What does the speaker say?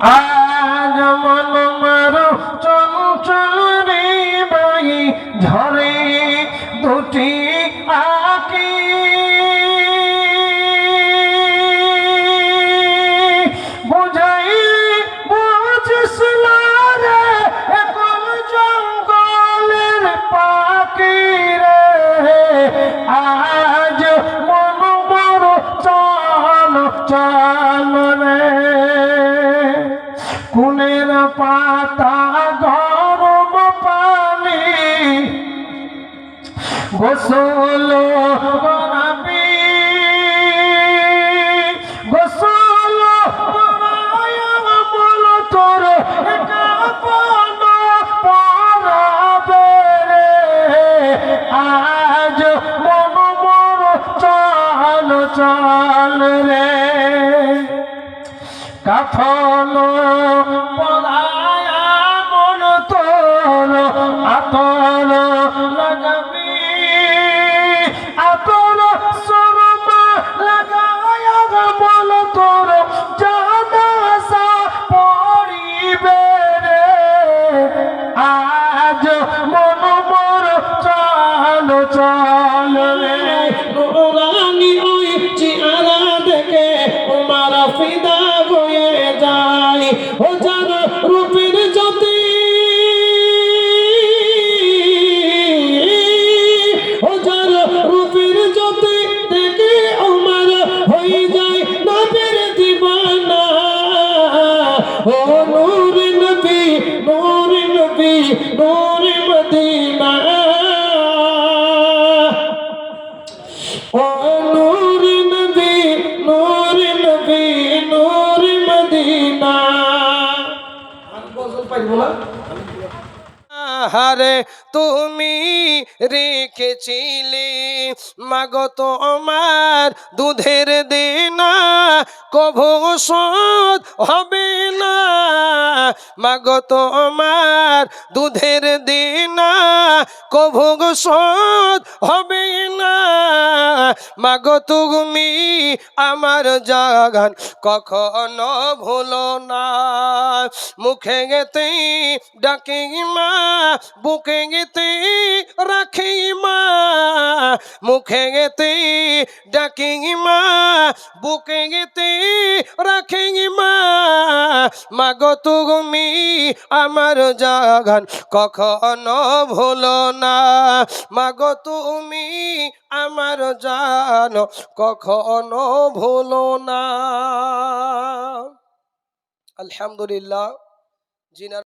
আজ মন মারো চঞ্চল রে বাই ঝরে দুটি আকি। বুঝাই বুঝিস না রে এখন জঙ্গলের পাখি রে। আজ পাতা গরম পানি গোসল করাবি গোসল বল তোর রে আজ মন মর চল চল রে। কাফন চল রে। ওই চেহারা দেখে তোমার ফিদা হয়ে যায়। ও যার রূপের জ্যোতি। ও যার রূপের জ্যোতি দেখে আমার হয়ে যায় নবীর দিবানা। ও নূর নবী নূর নবী, নূর মদিনা। ও নূর নবী নূর নবী নূর মদিনা হারে তুমি রেখেছিলে মাগো তো আমার দুধের দেনা। কভু সদ হবে না মাগো তো আমার দুধের দেনা। কভু সদ হবে মাগো তুমি আমার জাগান কখনো ভুলো না। মুখে গেতে ডাকি মা, বুকে গেতে রাখি মা। মুখে গেতে ডাকে মা বুকে গেতে রাখি মা মাগো তুমি আমার জাগান কখনো ভুলো না মাগো তুমি আমার জানো কখনো ভুলো না আলহামদুলিল্লাহ জিনার